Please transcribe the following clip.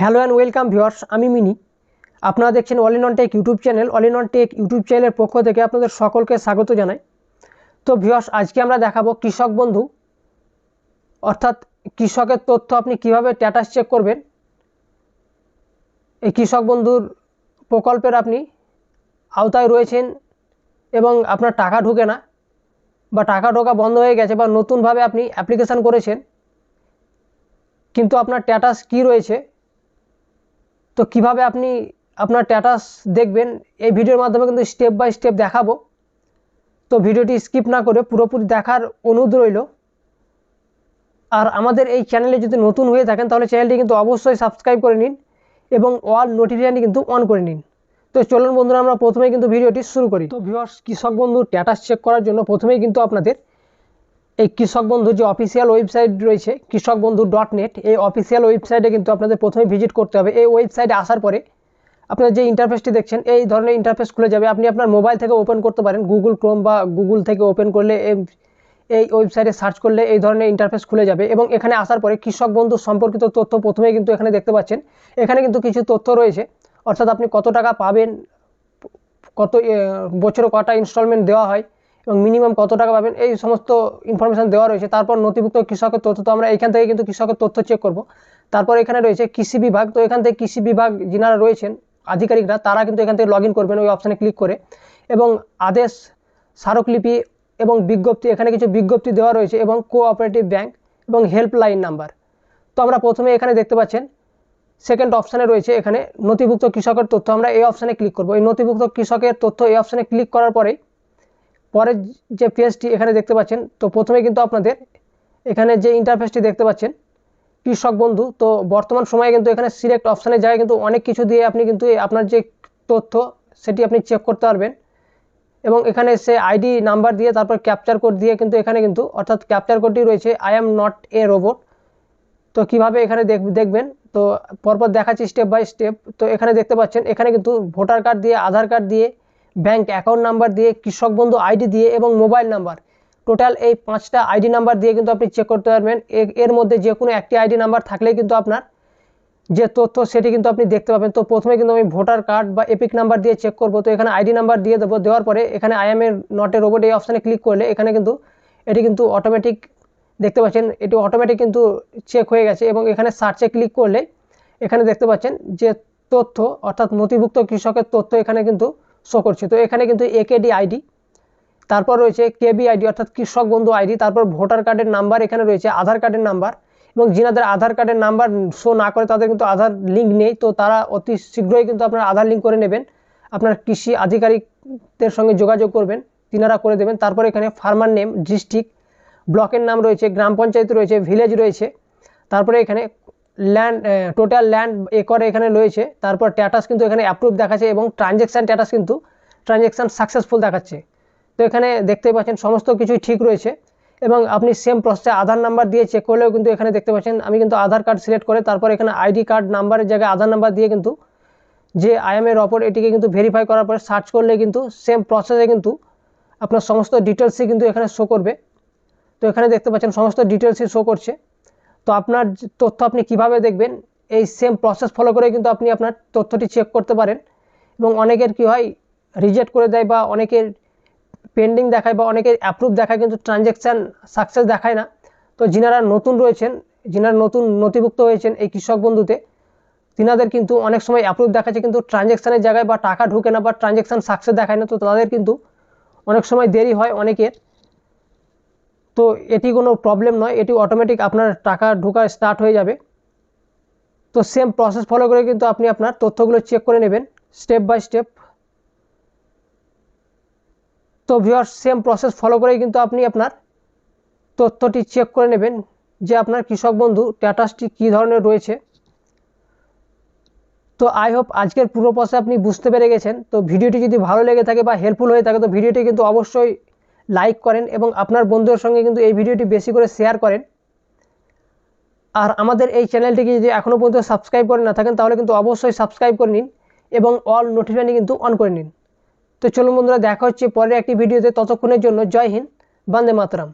Hello and welcome viewers, আমি মিনি। আপনারা দেখছেন all in on tech YouTube channel. All in on tech YouTube চ্যানেলের পক্ষ থেকে আপনাদের সকলকে স্বাগত জানাই। তো ভিউয়ার্স, আজকে আমরা দেখাবো কৃষক বন্ধু। অর্থাৎ কৃষকের তথ্য আপনি কীভাবে স্ট্যাটাস চেক করবেন। এই কৃষক বন্ধুর প্রকল্পের আপনি আওতায় রয়েছেন এবং আপনার টাকা ঢুকে না বা টাকা ঢোকা বন্ধ হয়ে গেছে বা নতুনভাবে আপনি অ্যাপ্লিকেশান করেছেন। কিন্তু আপনার স্ট্যাটাস কী রয়েছে? তো কীভাবে আপনি আপনার স্ট্যাটাস দেখবেন, এই ভিডিওর মাধ্যমে কিন্তু স্টেপ বাই স্টেপ দেখাবো। তো ভিডিওটি স্কিপ না করে পুরোপুরি দেখার অনুরোধ রইল। আর আমাদের এই চ্যানেলে যদি নতুন হয়ে থাকেন, তাহলে চ্যানেলটি কিন্তু অবশ্যই সাবস্ক্রাইব করে নিন এবং অল নোটিফিকেশানটি কিন্তু অন করে নিন। তো চলুন বন্ধুরা, আমরা প্রথমেই কিন্তু ভিডিওটি শুরু করি। তো ভিউয়ার্স কৃষক বন্ধুর স্ট্যাটাস চেক করার জন্য প্রথমেই কিন্তু আপনাদের এই কৃষক বন্ধুর যে অফিসিয়াল ওয়েবসাইট রয়েছে কৃষক বন্ধু ডট নেট এই অফিসিয়াল ওয়েবসাইটে কিন্তু আপনাদের প্রথমে ভিজিট করতে হবে। এই ওয়েবসাইটে আসার পরে আপনার যে ইন্টারফেসটি দেখছেন, এই ধরনের ইন্টারফেস খুলে যাবে। আপনি আপনার মোবাইল থেকে ওপেন করতে পারেন গুগল ক্রোম বা গুগল থেকে ওপেন করলে এই ওয়েবসাইটে সার্চ করলে এই ধরনের ইন্টারফেস খুলে যাবে এবং এখানে আসার পরে কৃষক বন্ধু সম্পর্কিত তথ্য প্রথমেই কিন্তু এখানে দেখতে পাচ্ছেন। এখানে কিন্তু কিছু তথ্য রয়েছে, অর্থাৎ আপনি কত টাকা পাবেন, কত বছরে কটা ইনস্টলমেন্ট দেওয়া হয় এবং মিনিমাম কত টাকা পাবেন, এই সমস্ত ইনফরমেশান দেওয়া রয়েছে। তারপর নথিভুক্ত কৃষকের তথ্য তো আমরা এখান থেকে কিন্তু কৃষকের তথ্য চেক করব। তারপর এখানে রয়েছে কৃষি বিভাগ। তো এখান থেকে কৃষি বিভাগ যিনারা রয়েছেন, আধিকারিকরা, তারা কিন্তু এখান থেকে লগ করবেন ওই অপশানে ক্লিক করে। এবং আদেশ, স্মারকলিপি এবং বিজ্ঞপ্তি, এখানে কিছু বিজ্ঞপ্তি দেওয়া রয়েছে এবং কোঅপারেটিভ ব্যাংক এবং হেল্পলাইন নাম্বার তো আমরা প্রথমে এখানে দেখতে পাচ্ছেন সেকেন্ড অপশানে রয়েছে এখানে নথিভুক্ত কৃষকের তথ্য। আমরা এই অপশানে ক্লিক করব। এই নথিভুক্ত কৃষকের তথ্য এই অপশানে ক্লিক করার পরেই পরের যে পেজটি এখানে দেখতে পাচ্ছেন, তো প্রথমে কিন্তু আপনাদের এখানে যে ইন্টারফেসটি দেখতে পাচ্ছেন, কৃষক বন্ধু, তো বর্তমান সময়ে কিন্তু এখানে সিলেক্ট অপশানের জায়গায় কিন্তু অনেক কিছু দিয়ে আপনি কিন্তু আপনার যে তথ্য সেটি আপনি চেক করতে পারবেন। এবং এখানে সে আইডি নাম্বার দিয়ে তারপর ক্যাপচার কোড দিয়ে কিন্তু এখানে কিন্তু, অর্থাৎ ক্যাপচার কোডটি রয়েছে I am not a robot তো কীভাবে এখানে দেখ, দেখবেন, তো পরপর দেখাচ্ছি স্টেপ বাই স্টেপ তো এখানে দেখতে পাচ্ছেন, এখানে কিন্তু ভোটার কার্ড দিয়ে আধার কার্ড দিয়ে ব্যাঙ্ক অ্যাকাউন্ট নাম্বার দিয়ে, কৃষক বন্ধু আইডি দিয়ে এবং মোবাইল নাম্বার। টোটাল এই পাঁচটা আইডি নাম্বার দিয়ে কিন্তু আপনি চেক করতে পারবেন। এর মধ্যে যে কোনো একটি আইডি নাম্বার থাকলেই কিন্তু আপনার যে তথ্য সেটি কিন্তু আপনি দেখতে পাবেন। তো প্রথমে কিন্তু আমি ভোটার কার্ড বা এপিক নাম্বার দিয়ে চেক করব। তো এখানে আইডি নাম্বার দিয়ে দেবো। দেওয়ার পরে এখানে I am a not robot এই অপশানে ক্লিক করলে এখানে কিন্তু এটি কিন্তু অটোমেটিক দেখতে পাচ্ছেন। এটি অটোমেটিক কিন্তু চেক হয়ে গেছে এবং এখানে সার্চে ক্লিক করলে এখানে দেখতে পাচ্ছেন যে তথ্য অর্থাৎ নথিভুক্ত কৃষকের তথ্য এখানে কিন্তু শো করছে। তো এখানে কিন্তু একেডি আইডি তারপর রয়েছে কেবি আইডি অর্থাৎ কৃষক বন্ধু আইডি তারপর ভোটার কার্ডের নাম্বার এখানে রয়েছে আধার কার্ডের নাম্বার এবং যিনাদের আধার কার্ডের নাম্বার শো না করে তাদের কিন্তু আধার লিঙ্ক নেই। তো তারা অতি শীঘ্রই কিন্তু আপনার আধার লিঙ্ক করে নেবেন। আপনার কৃষি আধিকারিকদের সঙ্গে যোগাযোগ করবেন, তিনারা করে দেবেন। তারপর এখানে ফার্মার নেম ডিস্ট্রিক্ট ব্লকের নাম রয়েছে, গ্রাম পঞ্চায়েত রয়েছে ভিলেজ রয়েছে। তারপরে এখানে ল্যান্ড টোটাল ল্যান্ড একর এখানে রয়েছে। তারপর ট্যাটাস কিন্তু এখানে অ্যাপ্রুভ দেখাচ্ছে এবং ট্রানজ্যাকশান ট্যাটাস কিন্তু ট্রানজ্যাকশান সাকসেসফুল দেখাচ্ছে। তো এখানে দেখতেই পাচ্ছেন সমস্ত কিছুই ঠিক রয়েছে এবং আপনি সেম প্রসেসে আধার নাম্বার দিয়ে চেক করলেও কিন্তু এখানে দেখতে পাচ্ছেন আমি কিন্তু আধার কার্ড সিলেক্ট করে তারপর এখানে আইডি কার্ড নাম্বারের জায়গায় আধার নাম্বার দিয়ে কিন্তু যে আইএমের অপর এটিকে কিন্তু ভেরিফাই করার পরে সার্চ করলে কিন্তু সেম প্রসেসে কিন্তু আপনার সমস্ত ডিটেলসই কিন্তু এখানে শো করবে। তো এখানে দেখতে পাচ্ছেন সমস্ত ডিটেলসই শো করছে। তো আপনার তথ্য আপনি কীভাবে দেখবেন? এই সেম প্রসেস ফলো করে কিন্তু আপনি আপনার তথ্যটি চেক করতে পারেন। এবং অনেকের কি হয় রিজেক্ট করে দেয় বা অনেকের পেন্ডিং দেখায় বা অনেকের অ্যাপ্রুভ দেখায় কিন্তু ট্রানজ্যাকশান সাকসেস দেখায় না। তো যিনারা নতুন রয়েছেন, যিনারা নতুন নথিভুক্ত হয়েছেন এই কৃষক বন্ধুতে, তিনাদের কিন্তু অনেক সময় অ্যাপ্রুভ দেখাচ্ছে কিন্তু ট্রানজ্যাকশানের জায়গায় বা টাকা ঢুকে না বা ট্রানজ্যাকশান সাকসেস দেখায় না। তো তাদের কিন্তু অনেক সময় দেরি হয় অনেকের। তো এটি কোনো প্রবলেম নয়, এটি অটোমেটিক আপনার টাকা ঢোকা স্টার্ট হয়ে যাবে। তো সেম প্রসেস ফলো করে কিন্তু আপনি আপনার তথ্যগুলো চেক করে নেবেন স্টেপ বাই স্টেপ তো ভিওর সেম প্রসেস ফলো করেই কিন্তু আপনি আপনার তথ্যটি চেক করে নেবেন যে আপনার কৃষক বন্ধু স্ট্যাটাসটি কী ধরনের রয়েছে। তো আই হোপ আজকের পুরো প্রসেস আপনি বুঝতে পেরে গেছেন। তো ভিডিওটি যদি ভালো লেগে থাকে বা হেল্পফুল হয়ে থাকে, তো ভিডিওটি কিন্তু অবশ্যই লাইক করেন এবং আপনার বন্ধুদের সঙ্গে কিন্তু এই ভিডিওটি বেশি করে শেয়ার করেন। আর আমাদের এই চ্যানেলটিকে যদি এখনও পর্যন্ত সাবস্ক্রাইব করে না থাকেন, তাহলে কিন্তু অবশ্যই সাবস্ক্রাইব করে নিন এবং অল নোটিফিকেশানটি কিন্তু অন করে নিন। তো চলুন বন্ধুরা, দেখা হচ্ছে পরের একটি ভিডিওতে। ততক্ষণের জন্য জয় হিন্দ, বন্দে মাতরম।